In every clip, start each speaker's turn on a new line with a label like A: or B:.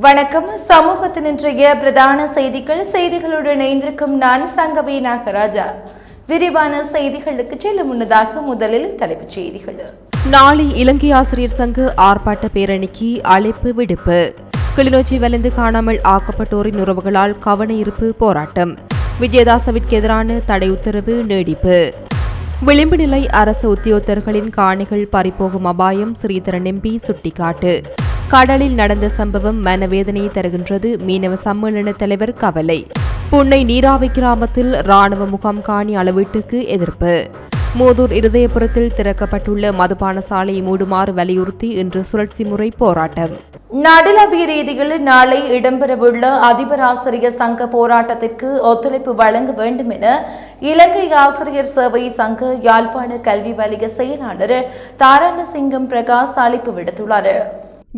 A: வணக்கம். சமூகத்தின் இன்றைய பிரதான செய்திகள். செய்திகளுடன் இணைந்திருக்கும் நான் சங்கவி நாகராஜா. விரிவான செய்திகளுக்கு செல்ல முன்னதாக முதலில் தலைப்புச் செய்திகள்.
B: நாளை இலங்கை ஆசிரியர் சங்க ஆர்ப்பாட்ட பேரணிக்கு அழைப்பு விடுப்பு. கிளிநொச்சி வலிந்து காணாமல் ஆக்கப்பட்டோரின் உறவுகளால் கவன போராட்டம். விஜயதாசவிற்கு எதிரான தடை உத்தரவு நீடிப்பு. விளிம்பு நிலை அரசு உத்தியோகத்தர்களின் காணிகள் பறிபோகும் அபாயம் ஸ்ரீதரன் எம்பி சுட்டிக்காட்டு. கடலில் நடந்த சம்பவம் மனவேதனையை தருகின்றது. மீனவ சம்மேளன தலைவர் கவலை. புன்னை நீராவி கிராமத்தில் ராணுவ முகாம் காணி அளவீட்டுக்கு எதிர்ப்பு. மூதூர் இருதயபுரத்தில் திறக்கப்பட்டுள்ள மதுபான சாலையை மூடுமாறு வலியுறுத்தி இன்று சுழற்சி முறை போராட்டம்.
A: நாடளாவிய ரீதியில் நாளை இடம்பெறவுள்ள அதிபர் ஆசிரியர் சங்க போராட்டத்திற்கு ஒத்துழைப்பு வழங்க வேண்டும் என இலங்கை ஆசிரியர் சேவை சங்க யாழ்ப்பாண கல்வி வலய செயலாளர் தாராளசிங்கம் பிரகாஷ் அழைப்பு விடுத்துள்ளார்.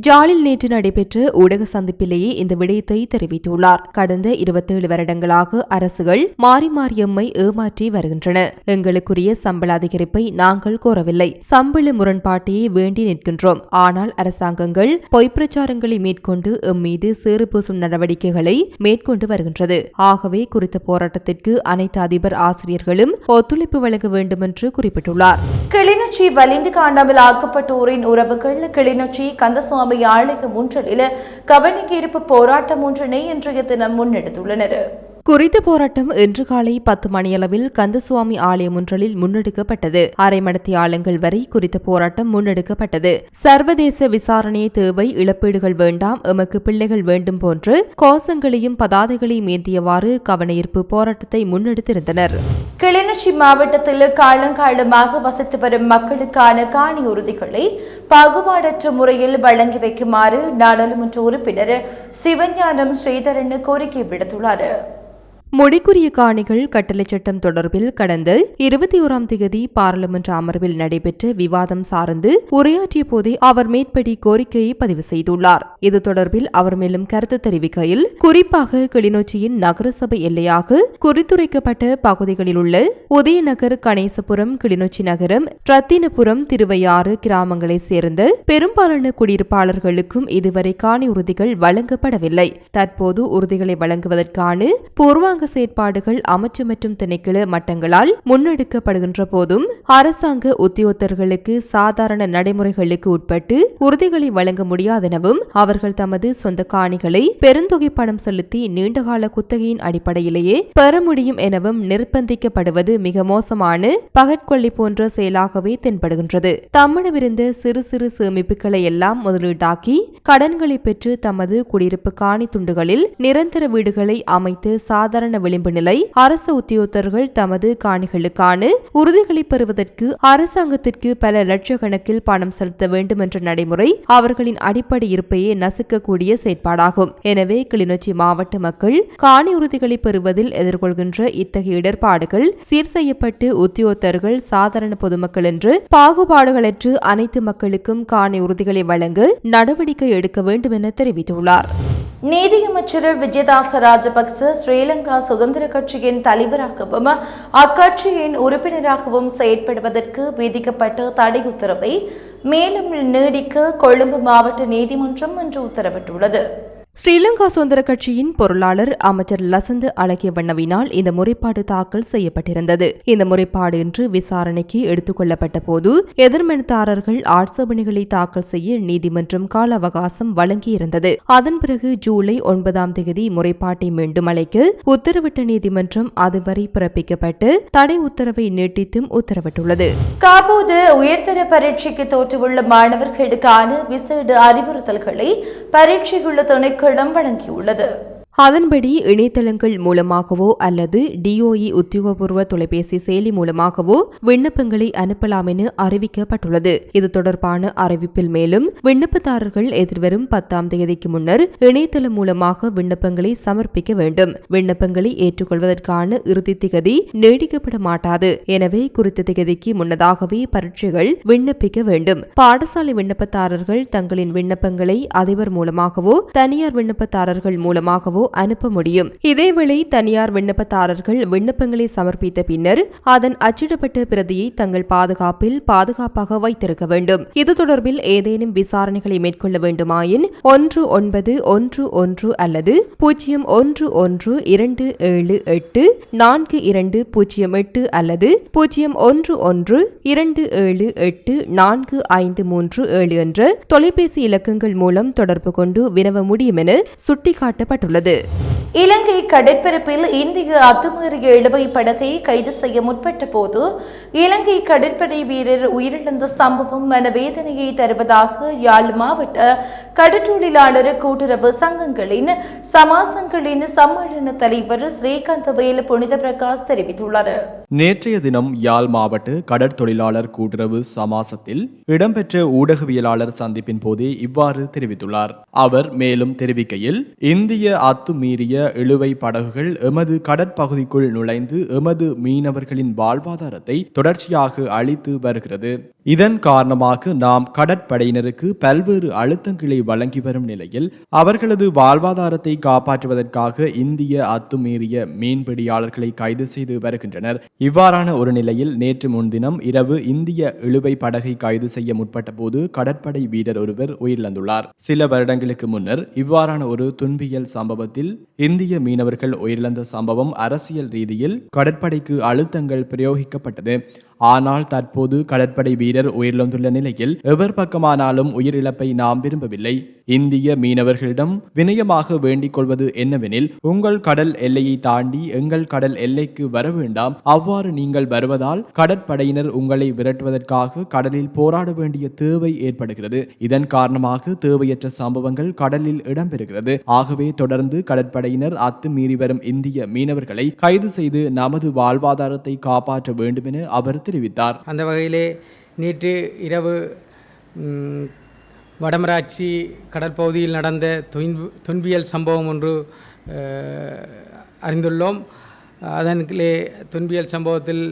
B: ஜாலில் நேற்று நடைபெற்ற ஊடக சந்திப்பிலேயே இந்த விடயத்தை தெரிவித்துள்ளார். கடந்த இருபத்தேழு வருடங்களாக அரசுகள் மாறி மாறி எம்மை ஏமாற்றி வருகின்றன. எங்களுக்குரிய சம்பள அதிகரிப்பை நாங்கள் கோரவில்லை. சம்பள முரண்பாட்டையே வேண்டி நிற்கின்றோம். ஆனால் அரசாங்கங்கள் பொய்ப்பிரச்சாரங்களை மேற்கொண்டு எம்மீது சேறு பூசும் நடவடிக்கைகளை மேற்கொண்டு வருகின்றது. ஆகவே குறித்த போராட்டத்திற்கு அனைத்து அதிபர் ஆசிரியர்களும் ஒத்துழைப்பு வழங்க வேண்டும் என்று குறிப்பிட்டுள்ளார்.
A: கிளிநொச்சி வலிந்து காணாமல் ஆக்கப்பட்டோரின் உறவுகள் கிளிநொச்சி கந்தசுவாமி ஆலய முன்றலில் கவனிக்கீர்ப்பு போராட்டம் ஒன்றினை இன்றைய தினம் முன்னெடுத்துள்ளனர்.
B: குறித்த போராட்டம் இன்று காலை பத்து மணியளவில் கந்தசுவாமி ஆலயம் ஒன்றலில் முன்னெடுக்கப்பட்டது. அரை ஆலங்கள் வரை குறித்த போராட்டம் முன்னெடுக்கப்பட்டது. சர்வதேச விசாரணையை தேவை இழப்பீடுகள் வேண்டாம் எமக்கு பிள்ளைகள் வேண்டும் போன்று கோஷங்களையும் பதாதைகளையும் ஏந்தியவாறு கவனஈர்ப்பு போராட்டத்தை முன்னெடுத்திருந்தனர்.
A: கிளிநொச்சி மாவட்டத்தில் காலங்காலமாக வசித்து வரும் மக்களுக்கான காணி உறுதிகளை பாகுபாடற்ற முறையில் வழங்கி வைக்குமாறு நாடாளுமன்ற உறுப்பினர் சிவஞானம் ஸ்ரீதரன் கோரிக்கை விடுத்துள்ளார்.
B: முடிக்குரிய காணிகள் கட்டளைச் சட்டம் தொடர்பில் கடந்த இருபத்தி ஓராம் தேதி பாராளுமன்ற அமர்வில் நடைபெற்ற விவாதம் சார்ந்து உரையாற்றிய போதே அவர் மேற்படி கோரிக்கையை பதிவு செய்துள்ளார். இது தொடர்பில் அவர் மேலும் கருத்து தெரிவிக்கையில் குறிப்பாக கிளிநொச்சியின் நகரசபை எல்லையாக குறித்துரைக்கப்பட்ட பகுதிகளில் உள்ள உதயநகர் கணேசபுரம் கிளிநொச்சி நகரம் ரத்தினபுரம் திருவையாறு கிராமங்களைச் சேர்ந்த பெரும்பாலான குடியிருப்பாளர்களுக்கும் இதுவரை காணி உறுதிகள் வழங்கப்படவில்லை. தற்போது உறுதிகளை வழங்குவதற்கான பூர்வாங்க செயற்பாடுகள் அமைச்சு மற்றும் திணைக்கள மட்டங்களால் முன்னெடுக்கப்படுகின்ற போதும் அரசாங்க உத்தியோகத்தர்களுக்கு சாதாரண நடைமுறைகளுக்கு உட்பட்டு உறுதிகளை வழங்க முடியாதெனவும் அவர்கள் தமது சொந்த காணிகளை பெருந்தொகை பணம் செலுத்தி நீண்டகால குத்தகையின் அடிப்படையிலேயே பெற முடியும் எனவும் நிர்பந்திக்கப்படுவது மிக மோசமான பகற்கொள்ளை போன்ற செயலாகவே தென்படுகின்றது. தம்மிடமிருந்த சிறு சிறு சேமிப்புகளை எல்லாம் முதலீட்டாக்கி கடன்களை பெற்று தமது குடியிருப்பு காணி துண்டுகளில் நிரந்தர வீடுகளை அமைத்து சாதாரண விளிம்பு நிலை அரசு உத்தியோகத்தர்கள் தமது காணிகளுக்கான உறுதிகளை பெறுவதற்கு அரசாங்கத்திற்கு பல லட்சக்கணக்கில் பணம் செலுத்த வேண்டும் என்ற நடைமுறை அவர்களின் அடிப்படை இருப்பையே நசுக்கக்கூடிய செயற்பாடாகும். எனவே கிளிநொச்சி மாவட்ட மக்கள் காணி உறுதிகளை பெறுவதில் எதிர்கொள்கின்ற இத்தகைய இடர்பாடுகள் சீர் செய்யப்பட்டு உத்தியோகத்தர்கள் சாதாரண பொதுமக்கள் என்று பாகுபாடுகளற்று அனைத்து மக்களுக்கும் காணி உறுதிகளை வழங்க நடவடிக்கை எடுக்க வேண்டும் என தெரிவித்துள்ளார்.
A: நீதியமைச்சர் விஜயதாச ராஜபக்ச ஸ்ரீலங்கா சுதந்திர கட்சியின் தலைவராகவும் அக்கட்சியின் உறுப்பினராகவும் செயற்படுவதற்கு விதிக்கப்பட்ட தடை உத்தரவை மேலும் நீடிக்க கொழும்பு மாவட்ட நீதிமன்றம் இன்று உத்தரவிட்டுள்ளது.
B: ஸ்ரீலங்கா சுதந்திர கட்சியின் பொருளாளர் அமைச்சர் லசந்த் அழகியவண்ணவினால் இந்த முறைப்பாடு தாக்கல் செய்யப்பட்டிருந்தது. இந்த முறைப்பாடு இன்று விசாரணைக்கு எடுத்துக் கொள்ளப்பட்ட போது எதிர்மனுதாரர்கள் ஆட்சேபனைகளை தாக்கல் செய்ய நீதிமன்றம் கால அவகாசம் வழங்கியிருந்தது. அதன் பிறகு ஜூலை ஒன்பதாம் தேதி முறைப்பாட்டை மீண்டும் அழைக்க உத்தரவிட்ட நீதிமன்றம் அதுவரை பிறப்பிக்கப்பட்டு தடை உத்தரவை நீட்டித்தும் உத்தரவிட்டுள்ளது.
A: காபோது உயர்தர பரீட்சைக்கு தோற்றுள்ள மாணவர்களுக்கான விசேட அறிவுறுத்தல்களை பரீட்சைக்குள்ள திணைக்களம் வழங்கியுள்ளது.
B: அதன்படி இணையதளங்கள் மூலமாகவோ அல்லது டிஓஇ உத்தியோகபூர்வ தொலைபேசி செயலி மூலமாகவோ விண்ணப்பங்களை அனுப்பலாம் என அறிவிக்கப்பட்டுள்ளது. இது தொடர்பான அறிவிப்பில் மேலும் விண்ணப்பதாரர்கள் எதிர்வரும் பத்தாம் தேதிக்கு முன்னர் இணையதளம் மூலமாக விண்ணப்பங்களை சமர்ப்பிக்க வேண்டும். விண்ணப்பங்களை ஏற்றுக்கொள்வதற்கான இறுதி திகதி நீடிக்கப்பட மாட்டாது. எனவே குறித்த திகதிக்கு முன்னதாகவே பரீட்சைகள் விண்ணப்பிக்க வேண்டும். பாடசாலை விண்ணப்பதாரர்கள் தங்களின் விண்ணப்பங்களை அதிபர் மூலமாகவோ தனியார் விண்ணப்பதாரர்கள் மூலமாகவோ அனுப்ப முடியும். இதேவேளை தனியார் விண்ணப்பதாரர்கள் விண்ணப்பங்களை சமர்ப்பித்த பின்னர் அதன் அச்சிடப்பட்ட பிரதியை தங்கள் பாதுகாப்பில் பாதுகாப்பாக வைத்திருக்க வேண்டும். இது தொடர்பில் ஏதேனும் விசாரணைகளை மேற்கொள்ள வேண்டுமாயின் ஒன்று ஒன்பது ஒன்று ஒன்று அல்லது பூஜ்ஜியம் ஒன்று ஒன்று இரண்டு ஏழு எட்டு நான்கு இரண்டு பூஜ்ஜியம் எட்டு அல்லது பூஜ்ஜியம் ஒன்று ஒன்று இரண்டு ஏழு எட்டு நான்கு ஐந்து மூன்று ஏழு என்ற தொலைபேசி இலக்கங்கள் மூலம் தொடர்பு கொண்டு வினவ முடியும் என சுட்டிக்காட்டப்பட்டுள்ளது.
A: இலங்கை கடற்பரப்பில் இந்திய அத்துமீறிய இழுவை படகை கைது செய்ய முற்பட்ட போது இலங்கை கடற்படை வீரர் உயிரிழந்த சம்பவம் மனவேதனையை தருவதாக யாழ் மாவட்ட கடற்றொழிலாளர் கூட்டுறவு சங்கங்களின் சமாசங்களின் சம்மேளன தலைவர் ஸ்ரீகாந்த் வேலு புனித பிரகாஷ் தெரிவித்துள்ளார்.
C: நேற்றைய தினம் யாழ் மாவட்ட கடற்தொழிலாளர் கூட்டுறவு சமாசத்தில் இடம்பெற்ற ஊடகவியலாளர் சந்திப்பின் போதே இவ்வாறு தெரிவித்துள்ளார். அவர் மேலும் தெரிவிக்கையில் இந்திய அத்துமீறிய இழுவை படகுகள் எமது கடற்பகுதிக்குள் நுழைந்து எமது மீனவர்களின் வாழ்வாதாரத்தை தொடர்ச்சியாக அளித்து வருகிறது. இதன் காரணமாக நாம் கடற்படையினருக்கு பல்வேறு அழுத்தங்களை வழங்கி வரும் நிலையில் அவர்களது வாழ்வாதாரத்தை காப்பாற்றுவதற்காக இந்திய அத்துமீறிய மீன்பிடியாளர்களை கைது செய்து வருகின்றனர். இவ்வாறான ஒரு நிலையில் நேற்று முன்தினம் இரவு இந்திய இழுவை படகை கைது செய்ய முற்பட்ட போது கடற்படை வீரர் ஒருவர் உயிரிழந்துள்ளார். சில வருடங்களுக்கு முன்னர் இவ்வாறான ஒரு துன்பியல் சம்பவத்தில் இந்திய மீனவர்கள் உயிரிழந்த சம்பவம் அரசியல் ரீதியில் கடற்படைக்கு அழுத்தங்கள் பிரயோகிக்கப்பட்டது. ஆனால் தற்போது கடற்படை வீரர் உயிரிழந்துள்ள நிலையில் எவர் பக்கமானாலும் உயிரிழப்பை நாம் விரும்பவில்லை. இந்திய மீனவர்களிடம் வினயமாக வேண்டிக் கொள்வது என்னவெனில் உங்கள் கடல் எல்லையை தாண்டி எங்கள் கடல் எல்லைக்கு வர வேண்டாம். அவ்வாறு நீங்கள் வருவதால் கடற்படையினர் உங்களை விரட்டுவதற்காக கடலில் போராட வேண்டிய தேவை ஏற்படுகிறது. இதன் காரணமாக தேவையற்ற சம்பவங்கள் கடலில் இடம்பெறுகிறது. ஆகவே தொடர்ந்து கடற்படையினர் அத்துமீறி வரும் இந்திய மீனவர்களை கைது செய்து நமது வாழ்வாதாரத்தை காப்பாற்ற வேண்டும் என அவர் தெரிவித்தார்.
D: அந்த வகையிலே நேற்று இரவு வடமராட்சி கடற்பகுதியில் நடந்த துன்பு துன்பியல் சம்பவம் ஒன்று அறிந்துள்ளோம். அதன்கிலே துன்பியல் சம்பவத்தில்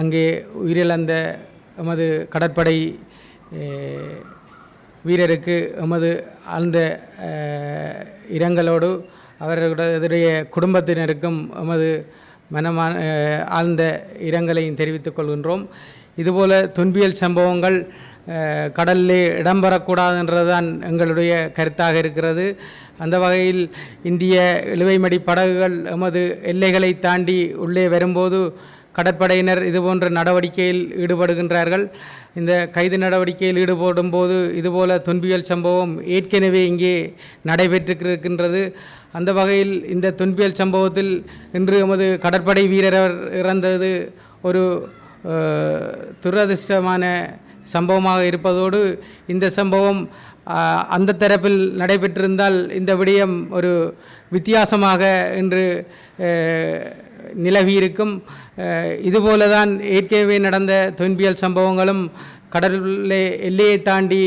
D: அங்கே உயிரிழந்த எமது கடற்படை வீரருக்கு எமது ஆழ்ந்த இரங்கலோடு அவர்களுடைய குடும்பத்தினருக்கும் எமது மனமான ஆழ்ந்த இரங்கலையும் தெரிவித்துக் கொள்கின்றோம். இதுபோல் துன்பியல் சம்பவங்கள் அஹ், கடலிலே இடம்பெறக்கூடாதுன்றதுதான் எங்களுடைய கருத்தாக இருக்கிறது. அந்த வகையில் இந்திய இழுவைமடி படகுகள் எமது எல்லைகளை தாண்டி உள்ளே வரும்போது கடற்படையினர் இதுபோன்ற நடவடிக்கையில் ஈடுபடுகின்றார்கள். இந்த கைது நடவடிக்கையில் ஈடுபடும் போது இதுபோல துன்பியல் சம்பவம் ஏற்கனவே இங்கே நடைபெற்றிருக்கின்றது. அந்த வகையில் இந்த துன்பியல் சம்பவத்தில் இன்று எமது கடற்படை வீரர் இறந்தது ஒரு துரதிருஷ்டமான துரதிர்ஷ்டமான சம்பவமாக இருப்பதோடு இந்த சம்பவம் அந்த தரப்பில் நடைபெற்றிருந்தால் இந்த விடயம் ஒரு வித்தியாசமாக இன்று நிலவியிருக்கும். இதுபோல தான் ஏற்கனவே நடந்த தொன்பியல் சம்பவங்களும் கடலில் எல்லையை தாண்டி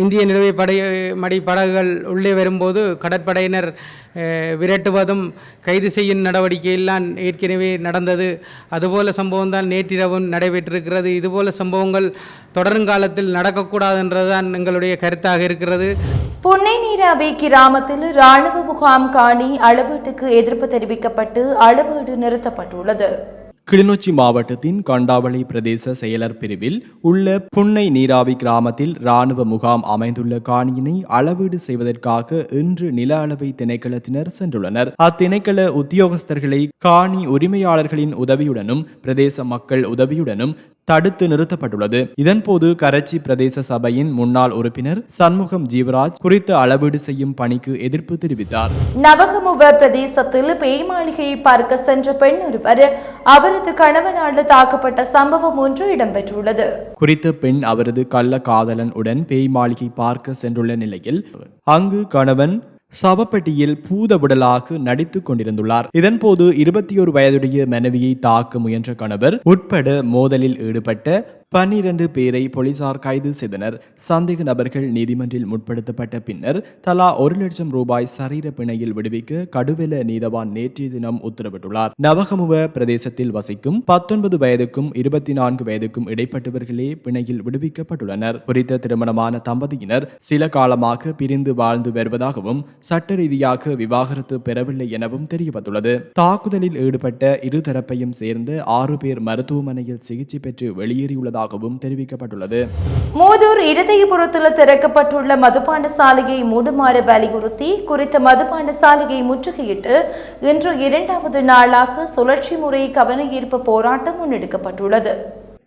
D: இந்திய நிலவை படை மடி படகுகள் உள்ளே வரும்போது கடற்படையினர் விரட்டுவதும் கைது செய்யும் நடவடிக்கையெல்லாம் ஏற்கனவே நடந்தது. அதுபோல சம்பவம் தான் நேற்றிரவும் நடைபெற்றிருக்கிறது. இதுபோல சம்பவங்கள் தொடருங்காலத்தில் நடக்கக்கூடாது என்றதுதான் எங்களுடைய கருத்தாக இருக்கிறது.
A: புன்னை நீராவி கிராமத்தில் ராணுவ முகாம் காணி அளவீட்டுக்கு எதிர்ப்பு தெரிவிக்கப்பட்டு அளவீடு நிறுத்தப்பட்டுள்ளது.
C: கிளிநொச்சி மாவட்டத்தின் கண்டாவளி பிரதேச செயலர் பிரிவில் உள்ள புன்னை நீராவி கிராமத்தில் ராணுவ முகாம் அமைந்துள்ள காணியினை அளவீடு செய்வதற்காக இன்று நில அளவை திணைக்களத்தினர் சென்றுள்ளனர். அத்திணைக்கள உத்தியோகஸ்தர்களை காணி உரிமையாளர்களின் உதவியுடனும் பிரதேச மக்கள் உதவியுடனும் தடுத்து நிறுத்தப்பட்டுள்ளது. இதன்போது கரச்சி பிரதேச சபையின் முன்னாள் உறுப்பினர் சண்முகம் ஜீவராஜ் குறித்த அளவீடு செய்யும் பணிக்கு எதிர்ப்பு தெரிவித்தார்.
A: நவகமுவ பிரதேசத்தில் பேய் மாளிகையை பார்க்க சென்ற பெண் ஒருவர் அவரது கணவனால் தாக்கப்பட்ட சம்பவம் ஒன்று இடம்பெற்றுள்ளது.
C: குறித்த பெண் அவரது கள்ள காதலன் உடன் பேய் மாளிகை பார்க்க சென்றுள்ள நிலையில் அங்கு கணவன் சவப்பெட்டியில் பூதவுடலாக நடித்துக் கொண்டிருந்துள்ளார். இதன்போது இருபத்தி ஒரு வயதுடைய மனைவியை தாக்க முயன்ற கணவர் உட்பட மோதலில் ஈடுபட்ட பன்னிரண்டு பேரை போலீசார் கைது செய்தனர். சந்தேக நபர்கள் நீதிமன்றில் முற்படுத்தப்பட்ட பின்னர் தலா ஒரு லட்சம் ரூபாய் சரீர பிணையில் விடுவிக்க கடுவெல நீதவான் நேற்றைய தினம் உத்தரவிட்டுள்ளார். நவகமுவ பிரதேசத்தில் வசிக்கும் பத்தொன்பது வயதுக்கும் இருபத்தி நான்கு வயதுக்கும் இடைப்பட்டவர்களே பிணையில் விடுவிக்கப்பட்டுள்ளனர். குறித்த திருமணமான தம்பதியினர் சில காலமாக பிரிந்து வாழ்ந்து வருவதாகவும் சட்ட ரீதியாக விவாகரத்து பெறவில்லை எனவும் தெரியவந்துள்ளது. தாக்குதலில் ஈடுபட்ட இருதரப்பையும் சேர்ந்து ஆறு பேர் மருத்துவமனையில் சிகிச்சை பெற்று வெளியேறியுள்ளதாகவும் தெரிவிக்கப்பட்டுள்ளது.
A: மூதூர் இருதயபுரத்தில் திறக்கப்பட்டுள்ள மதுபான சாலையை மூடுமாறு வலியுறுத்தி குறித்த மதுபான சாலையை முற்றுகையிட்டு இன்று இரண்டாவது நாளாக சுழற்சி முறை கவன ஈர்ப்பு போராட்டம் முன்னெடுக்கப்பட்டுள்ளது.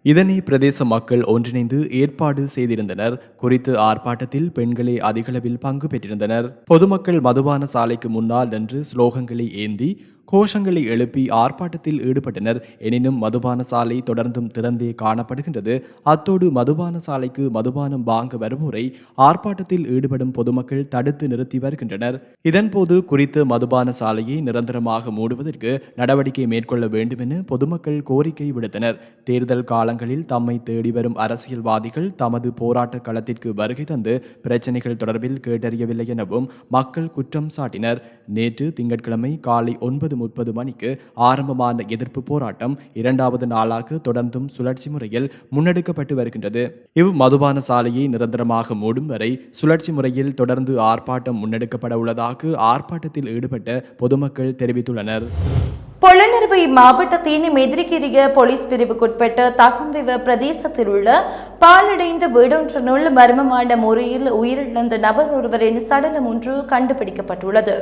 C: இதனை பிரதேச மக்கள் ஒன்றிணைந்து ஏற்பாடு செய்திருந்தனர். குறித்து ஆர்ப்பாட்டத்தில் பெண்களே அதிகளவில் பங்கு பெற்றிருந்தனர். பொதுமக்கள் மதுபான சாலைக்கு முன்னால் நின்று ஸ்லோகங்களை ஏந்தி கோஷங்களை எழுப்பி ஆர்ப்பாட்டத்தில் ஈடுபட்டனர். எனினும் மதுபான சாலை தொடர்ந்தும் திறந்தே காணப்படுகின்றது. அத்தோடு மதுபான சாலைக்கு மதுபானம் வாங்க வருவோரை ஆர்ப்பாட்டத்தில் ஈடுபடும் பொதுமக்கள் தடுத்து நிறுத்தி வருகின்றனர். இதன்போது குறித்த மதுபான சாலையை நிரந்தரமாக மூடுவதற்கு நடவடிக்கை மேற்கொள்ள வேண்டும் என பொதுமக்கள் கோரிக்கை விடுத்தனர். தேர்தல் காலங்களில் தம்மை தேடி வரும் அரசியல்வாதிகள் தமது போராட்ட களத்திற்கு வருகை தந்து பிரச்சனைகள் தொடர்பில் கேட்டறியவில்லை எனவும் மக்கள் குற்றம் சாட்டினர். நேற்று திங்கட்கிழமை காலை ஒன்பது முப்பது மணிக்கு ஆரம்பமான எதிர்ப்பு போராட்டம் இரண்டாவது நாளாக தொடர்ந்தும் சுழற்சி முறையில் முன்னெடுக்கப்பட்டு வருகின்றது. இவ் மதுபான சாலையை நிரந்தரமாக மூடும் வரை சுழற்சி முறையில் தொடர்ந்து ஆர்ப்பாட்டம் முன்னெடுக்கப்பட உள்ளதாக ஆர்ப்பாட்டத்தில் ஈடுபட்ட பொதுமக்கள் தெரிவித்துள்ளனர்.
A: பொலனறுவை மாவட்டத்தின் மெதிரிகிரிய போலீஸ் பிரிவுக்குட்பட்ட தகம்பிவ பிரதேசத்தில் உள்ள பாலடைந்த வீடொன்றினுள் மர்மமான முறையில் உயிரிழந்த நபர் ஒருவரின் சடலம் ஒன்று கண்டுபிடிக்கப்பட்டுள்ளது.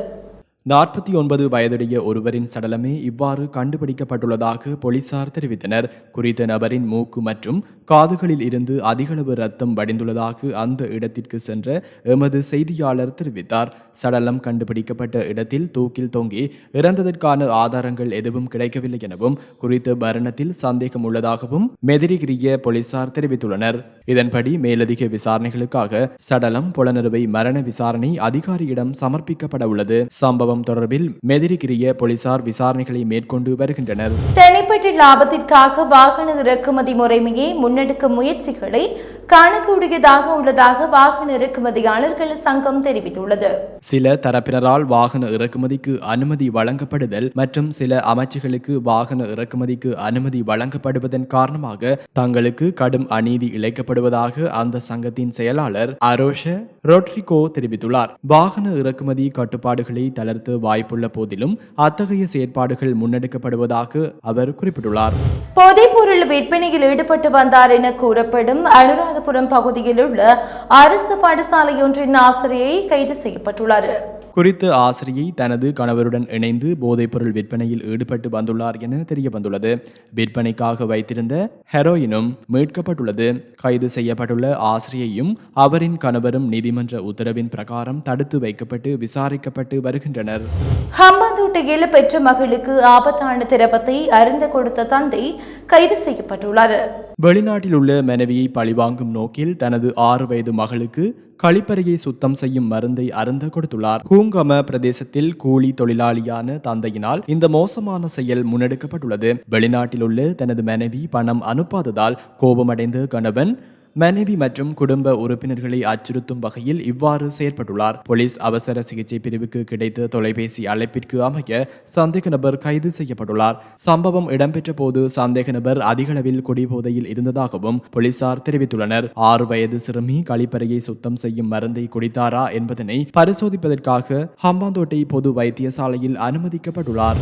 C: நாற்பத்தி ஒன்பது வயதுடைய ஒருவரின் சடலமே இவ்வாறு கண்டுபிடிக்கப்பட்டுள்ளதாக போலீசார் தெரிவித்தனர். குறித்த நபரின் மூக்கு மற்றும் காதுகளில் இருந்து அதிகளவு ரத்தம் வடிந்துள்ளதாக அந்த இடத்திற்கு சென்ற எமது செய்தியாளர் தெரிவித்தார். சடலம் கண்டுபிடிக்கப்பட்ட இடத்தில் தூக்கில் தொங்கி இறந்ததற்கான ஆதாரங்கள் எதுவும் கிடைக்கவில்லை எனவும் குறித்த மரணத்தில் சந்தேகம் உள்ளதாகவும் மெதிரிகிரிய போலீசார் தெரிவித்துள்ளனர். இதன்படி மேலதிக விசாரணைகளுக்காக சடலம் புலனறுவை மரண விசாரணை அதிகாரியிடம் சமர்ப்பிக்கப்பட உள்ளது. சம்பவம் தொடர்பில் மெதிரிகிரிய போலீசார் விசாரணைகளை மேற்கொண்டு வருகின்றனர்.
A: தனிப்பட்ட லாபத்திற்காக வாகன இறக்குமதி முறைமையை முன்னெடுக்கும் முயற்சிகளை காணக்கூடியதாக உள்ளதாக வாகன இறக்குமதியாளர்கள் சங்கம் தெரிவித்துள்ளது.
C: சில தரப்பினரால் வாகன இறக்குமதிக்கு அனுமதி வழங்கப்படுதல் மற்றும் சில அமைச்சுகளுக்கு வாகன இறக்குமதிக்கு அனுமதி வழங்கப்படுவதன் காரணமாக தங்களுக்கு கடும் அநீதி இழைக்கப்படுவதாக அந்த சங்கத்தின் செயலாளர் அரோஷ ரோட்ரிகோ தெரிவித்துள்ளார். வாகன இறக்குமதி கட்டுப்பாடுகளை தளர்த்த வாய்ப்புள்ள போதிலும் அத்தகைய செயற்பாடுகள் முன்னெடுக்கப்படுவதாக அவர் குறிப்பிட்டுள்ளார்.
A: போதைப்பொருள் விற்பனையில் ஈடுபட்டு வந்தார் என கூறப்படும் அனுராதபுரம் பகுதியில் உள்ள அரசு பாடசாலையொன்றின் ஆசிரியை கைது செய்யப்பட்டுள்ளார்.
C: குறித்த ஆசிரியை தனது கணவருடன் இணைந்து போதைப்பொருள் விற்பனையில் ஈடுபட்டு வந்துள்ளார் என தெரிய வந்துள்ளது விற்பனைக்காக வைத்திருந்த ஹெரோயினும் மீட்கப்பட்டுள்ளது. கைது செய்யப்பட்டுள்ள ஆசிரியையும் அவரின் கணவரும் நீதிமன்ற உத்தரவின் பிரகாரம் தடுத்து வைக்கப்பட்டு விசாரிக்கப்பட்டு வருகின்றனர்.
A: ஹம்பாந்தோட்டையில் பெற்ற மகளுக்கு ஆபத்தான திரவத்தை அருந்த கொடுத்த தந்தை கைது செய்யப்பட்டுள்ளார்.
C: வெளிநாட்டில் உள்ள மனைவியை பழிவாங்கும் நோக்கில் தனது ஆறு வயது மகளுக்கு கழிப்பறையை சுத்தம் செய்யும் மருந்தை அருந்த கொடுத்துள்ளார். ஹூங்கம பிரதேசத்தில் கூலி தொழிலாளியான தந்தையினால் இந்த மோசமான செயல் முன்னெடுக்கப்பட்டுள்ளது. வெளிநாட்டில் உள்ள தனது மனைவி பணம் அனுப்பாததால் கோபமடைந்த கணவன் மனைவி மற்றும் குடும்ப உறுப்பினர்களை அச்சுறுத்தும் வகையில் இவ்வாறு செயற்பட்டுள்ளார். போலீஸ் அவசர சிகிச்சை பிரிவுக்கு கிடைத்த தொலைபேசி அழைப்பிற்கு அமைய சந்தேக நபர் கைது செய்யப்பட்டுள்ளார். சம்பவம் இடம்பெற்ற போது சந்தேக நபர் அதிகளவில் குடிபோதையில் இருந்ததாகவும் போலீசார் தெரிவித்துள்ளனர். ஆறு வயது சிறுமி கழிப்பறையை சுத்தம் செய்யும் மருந்தை குடித்தாரா என்பதனை பரிசோதிப்பதற்காக ஹம்பாந்தோட்டை பொது வைத்தியசாலையில் அனுமதிக்கப்பட்டுள்ளார்.